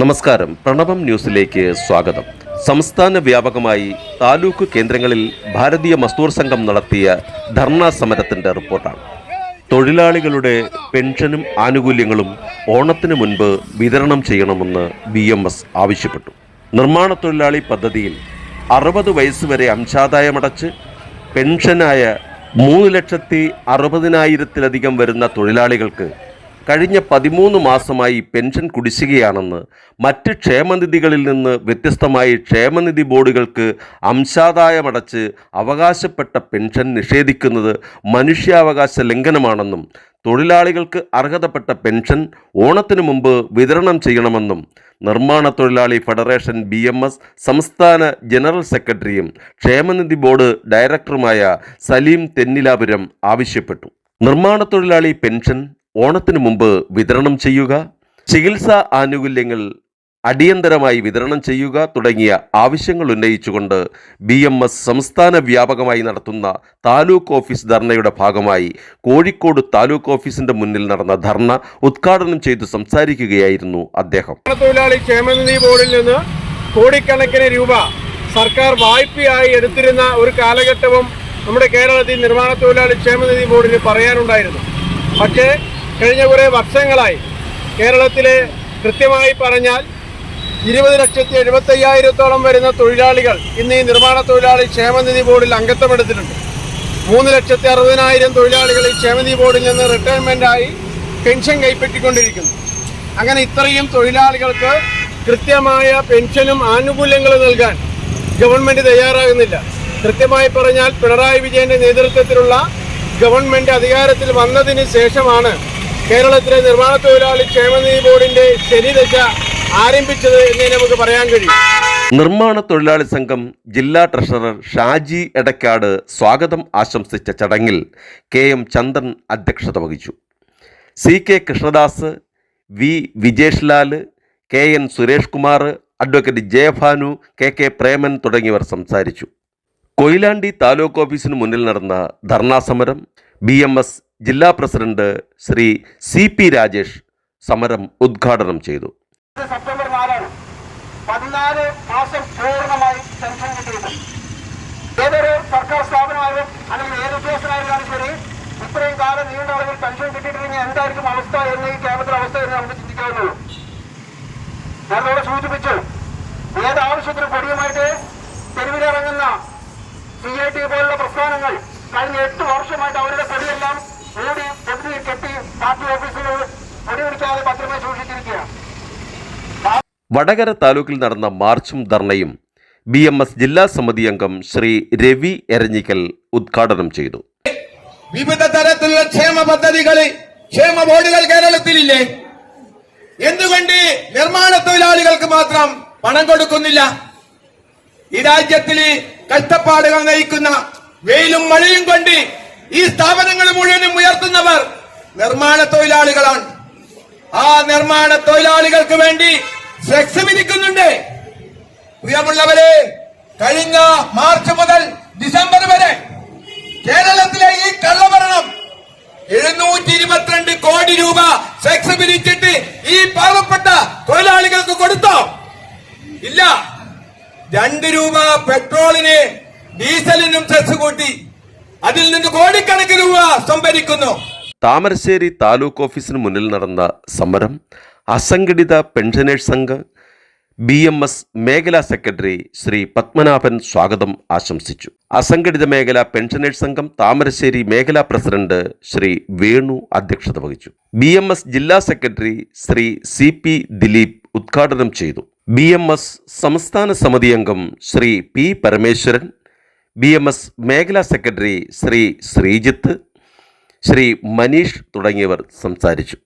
നമസ്കാരം. പ്രണവം ന്യൂസിലേക്ക് സ്വാഗതം. സംസ്ഥാന വ്യാപകമായി താലൂക്ക് കേന്ദ്രങ്ങളിൽ ഭാരതീയ മസ്തൂർ സംഘം നടത്തിയ ധർണാ സമരത്തിന്റെ റിപ്പോർട്ടാണ്. തൊഴിലാളികളുടെ പെൻഷനും ആനുകൂല്യങ്ങളും ഓണത്തിന് മുൻപ് വിതരണം ചെയ്യണമെന്ന് ബി എം എസ് ആവശ്യപ്പെട്ടു. നിർമ്മാണ തൊഴിലാളി പദ്ധതിയിൽ അറുപത് വയസ്സ് വരെ അംശാദായമടച്ച് പെൻഷനായ മൂന്ന് ലക്ഷത്തി അറുപതിനായിരത്തിലധികം വരുന്ന തൊഴിലാളികൾക്ക് കഴിഞ്ഞ പതിമൂന്ന് മാസമായി പെൻഷൻ കുടിശ്ശികയാണെന്ന് മറ്റ് ക്ഷേമനിധികളിൽ നിന്ന് വ്യത്യസ്തമായി ക്ഷേമനിധി ബോർഡുകൾക്ക് അംശാദായമടച്ച് അവകാശപ്പെട്ട പെൻഷൻ നിഷേധിക്കുന്നത് മനുഷ്യാവകാശ ലംഘനമാണെന്നും തൊഴിലാളികൾക്ക് അർഹതപ്പെട്ട പെൻഷൻ ഓണത്തിനു മുമ്പ് വിതരണം ചെയ്യണമെന്നും നിർമ്മാണ തൊഴിലാളി ഫെഡറേഷൻ ബി എം എസ് സംസ്ഥാന ജനറൽ സെക്രട്ടറിയും ക്ഷേമനിധി ബോർഡ് ഡയറക്ടറുമായ സലീം തെന്നിലാപുരം ആവശ്യപ്പെട്ടു. നിർമ്മാണ തൊഴിലാളി പെൻഷൻ ഓണത്തിനു മുമ്പ് വിതരണം ചെയ്യുക ചികിത്സാ ആനുകൂല്യങ്ങൾ അടിയന്തരമായി വിതരണം ചെയ്യുക തുടങ്ങിയ ആവശ്യങ്ങൾ ഉന്നയിച്ചുകൊണ്ട് ബി എം എസ് സംസ്ഥാന വ്യാപകമായി നടത്തുന്ന താലൂക്ക് ഓഫീസ് ധർണയുടെ ഭാഗമായി കോഴിക്കോട് താലൂക്ക് ഓഫീസിന്റെ മുന്നിൽ നടന്ന ധർണ ഉദ്ഘാടനം ചെയ്തു സംസാരിക്കുകയായിരുന്നു അദ്ദേഹം. തൊഴിലാളി ക്ഷേമനിധി ബോർഡിൽ നിന്ന് കോടിക്കണക്കിന് രൂപ സർക്കാർ വായ്പയായി എടുത്തിരുന്ന ഒരു കാലഘട്ടവും നമ്മുടെ കേരളത്തിൽ നിർമ്മാണ തൊഴിലാളി ക്ഷേമനിധി ബോർഡിന് പറയാനുണ്ടായിരുന്നു. പക്ഷേ കഴിഞ്ഞ കുറേ വർഷങ്ങളായി കേരളത്തിലെ കൃത്യമായി പറഞ്ഞാൽ ഇരുപത് ലക്ഷത്തി എഴുപത്തയ്യായിരത്തോളം വരുന്ന തൊഴിലാളികൾ ഇന്ന് ഈ നിർമ്മാണ തൊഴിലാളി ക്ഷേമനിധി ബോർഡിൽ അംഗത്വമെടുത്തിട്ടുണ്ട്. മൂന്ന് ലക്ഷത്തി അറുപതിനായിരം തൊഴിലാളികൾ ഈ ക്ഷേമനിധി ബോർഡിൽ നിന്ന് റിട്ടയർമെന്റായി പെൻഷൻ കൈപ്പറ്റിക്കൊണ്ടിരിക്കുന്നു. അങ്ങനെ ഇത്രയും തൊഴിലാളികൾക്ക് കൃത്യമായ പെൻഷനും ആനുകൂല്യങ്ങളും നൽകാൻ ഗവൺമെന്റ് തയ്യാറാകുന്നില്ല. കൃത്യമായി പറഞ്ഞാൽ പിണറായി വിജയന്റെ നേതൃത്വത്തിലുള്ള ഗവൺമെന്റ് അധികാരത്തിൽ വന്നതിന് ശേഷമാണ് കേരളത്തിലെ നിർമ്മാണ തൊഴിലാളി ക്ഷേമനിധി ബോർഡിന്റെ ശനിദശ ആരംഭിച്ചത് എന്നേ നമുക്ക് പറയാൻ കഴിയും. നിർമ്മാണ തൊഴിലാളി സംഘം ജില്ലാ ട്രഷറർ ഷാജി എടക്കാട് സ്വാഗതം ആശംസിച്ച ചടങ്ങിൽ കെ എം ചന്ദ്രൻ അധ്യക്ഷത വഹിച്ചു. C K Krishnadas V Vijesh Lal K N Suresh Kumar advocate Jayabhanu K K Preman തുടങ്ങിയവർ സംസാരിച്ചു. കൊയിലാണ്ടി താലൂക്ക് ഓഫീസിന് മുന്നിൽ നടന്ന ധർണാ സമരം ബി എം എസ് ജില്ലാ president Shri C P Rajesh സമരം ഉദ്ഘാടനം ചെയ്തു. സെപ്റ്റംബർ സർക്കാർ ഇത്രയും കാലം നീണ്ട പെൻഷൻ കിട്ടിയിട്ടില്ലെങ്കിൽ എന്തായിരിക്കും അവസ്ഥ എന്ന് ഈ കേരളത്തിലെ അവസ്ഥ എന്ന് നമുക്ക് ചിന്തിക്കാവുന്നുള്ളൂ ഞാൻ അവിടെ സൂചിപ്പിച്ചു ഏത് ആവശ്യത്തിന് പൊടിയുമായിട്ട് വടകര താലൂക്കിൽ നടന്ന മാർച്ചും ധർണയും ബി എം എസ് ജില്ലാ സമിതി അംഗം ശ്രീ രവി എരഞ്ഞിക്കൽ ഉദ്ഘാടനം ചെയ്തു. വിവിധ തരത്തിലുള്ള ക്ഷേമ പദ്ധതികൾ ക്ഷേമ ബോർഡുകൾ കേരളത്തിലില്ലേ? എന്തുകൊണ്ട് നിർമ്മാണ തൊഴിലാളികൾക്ക് മാത്രം പണം കൊടുക്കുന്നില്ല? ഈ രാജ്യത്തിൽ കഷ്ടപ്പാടുകൾ നയിക്കുന്ന വെയിലും മഴയും കൊണ്ട് ഈ സ്ഥാപനങ്ങൾ മുഴുവനും ഉയർത്തുന്നവർ നിർമ്മാണ തൊഴിലാളികളാണ്. ആ നിർമ്മാണ തൊഴിലാളികൾക്ക് വേണ്ടി ഫ്ലെക്സ് വിരിക്കുന്നുണ്ട് പ്രിയമുള്ളവരെ കഴിഞ്ഞ മാർച്ച് മുതൽ ഡിസംബർ വരെ കേരളത്തിലെ ഈ കള്ളഭരണം എഴുന്നൂറ്റി ഇരുപത്തിരണ്ട് കോടി രൂപ സെക്സ് പിരിച്ചിട്ട് ഈ പാവപ്പെട്ട തൊഴിലാളികൾക്ക് കൊടുത്തോ? ഇല്ല. രണ്ട് രൂപ പെട്രോളിന് ഡീസലിനും സെസ് കൂട്ടി അതിൽ നിന്ന് കോടിക്കണക്കിന് രൂപ സംഭരിക്കുന്നു. താമരശ്ശേരി താലൂക്ക് ഓഫീസിന് മുന്നിൽ നടന്ന സമരം അസംഘടിത pensioners Sangh B M S മേഖലാ സെക്രട്ടറി ശ്രീ പത്മനാഭൻ സ്വാഗതം ആശംസിച്ചു. അസംഘടിത മേഖല പെൻഷനേഴ്സ് സംഘം താമരശ്ശേരി മേഖലാ പ്രസിഡന്റ് ശ്രീ വേണു അധ്യക്ഷത വഹിച്ചു. ബി എം എസ് ജില്ലാ secretary Shri C P Dileep ഉദ്ഘാടനം ചെയ്തു. ബി എം എസ് സംസ്ഥാന സമിതി അംഗം Shri P Parameswaran B M S മേഖലാ സെക്രട്ടറി ശ്രീ ശ്രീജിത്ത് ശ്രീ മനീഷ് തുടങ്ങിയവർ സംസാരിച്ചു.